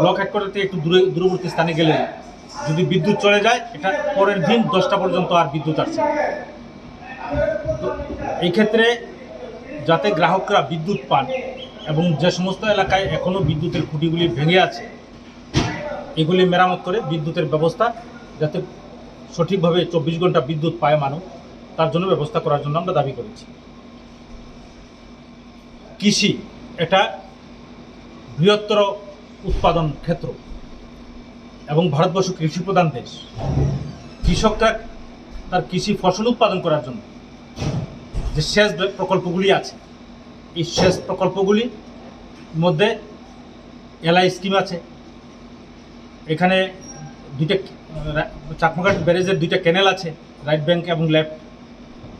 Block headquarter থেকে একটু দূরে দূরবর্তী স্থানে গেলে যদি বিদ্যুৎ চলে যায়, এটা পরের দিন দশটা পর্যন্ত আর বিদ্যুৎ আসছে এই ক্ষেত্রে যাতে গ্রাহকরা বিদ্যুৎ পান এবং যে সমস্ত এলাকায় এখনও বিদ্যুতের খুঁটিগুলি ভেঙে আছে, এগুলি মেরামত করে বিদ্যুতের ব্যবস্থা যাতে সঠিকভাবে চব্বিশ ঘণ্টা বিদ্যুৎ পায় মানুষ, তার জন্য ব্যবস্থা করার জন্য আমরা দাবি করেছি। কৃষি, এটা বৃহত্তর উৎপাদন ক্ষেত্র এবং ভারতবর্ষ কৃষি প্রধান দেশ। কৃষকরা তার কৃষি ফসল উৎপাদন করার জন্য যে সেচ প্রকল্পগুলি আছে, এই সেচ প্রকল্পগুলি মধ্যে এলআই স্কিম আছে। এখানে দুইটা চাকমাঘাট ব্যারেজের দুইটা ক্যানেল আছে, রাইট ব্যাংক এবং লেফট।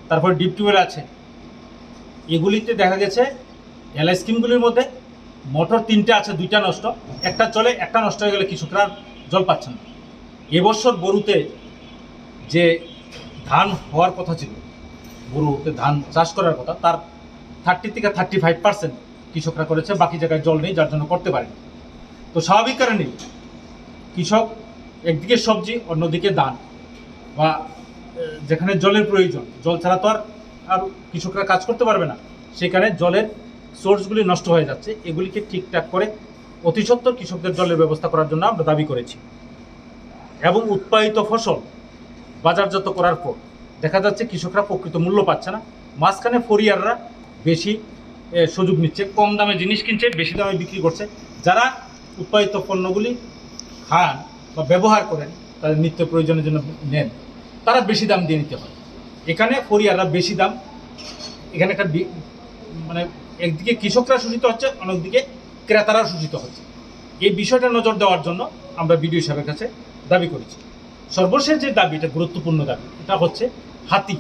তারপর ডিপ টিউবওয়েল আছে। এগুলিতে দেখা গেছে এলআই স্কিমগুলির মধ্যে মোটর তিনটে আছে, দুইটা নষ্ট। একটা চলে, একটা নষ্ট হয়ে গেলে কৃষকরা জল পাচ্ছে না। এবছর বরুতে যে ধান হওয়ার কথা ছিল গরুতে ধান চাষ করার কথা, তার থার্টি থেকে থার্টি ফাইভ পার্সেন্ট কৃষকরা করেছে, বাকি জায়গায় জল নেই, যার জন্য করতে পারেনি। তো স্বাভাবিক কারণে কৃষক একদিকে সবজি, অন্যদিকে ধান, বা যেখানে জলের প্রয়োজন, জল ছাড়া তো আর আর কৃষকরা কাজ করতে পারবে না। সেখানে জলের সোর্সগুলি নষ্ট হয়ে যাচ্ছে, এগুলিকে ঠিকঠাক করে অতি সত্বর কৃষকদের জলের ব্যবস্থা করার জন্য আমরা দাবি করেছি। এবং উৎপাদিত ফসল বাজারজাত করার পর দেখা যাচ্ছে কৃষকরা প্রকৃত মূল্য পাচ্ছে না। মাঝখানে ফরিয়াররা বেশি সুযোগ নিচ্ছে, কম দামে জিনিস কিনছে, বেশি দামে বিক্রি করছে। যারা উৎপাদিত পণ্যগুলি খান বা ব্যবহার করেন, তাদের নিত্য প্রয়োজনের জন্য নেন, তারা বেশি দাম দিয়ে নিতে হয়। এখানে ফরিয়াররা বেশি দাম, এখানে একটা মানে একদিকে কৃষকরা শোষিত হচ্ছে, অন্যদিকে ক্রেতারা শোষিত হচ্ছে। এই বিষয়টা নজর দেওয়ার জন্য আমরা বিডিও সাহেবের কাছে দাবি করেছি। সর্বশেষ যে দাবি, এটা গুরুত্বপূর্ণ দাবি, এটা হচ্ছে হাতি।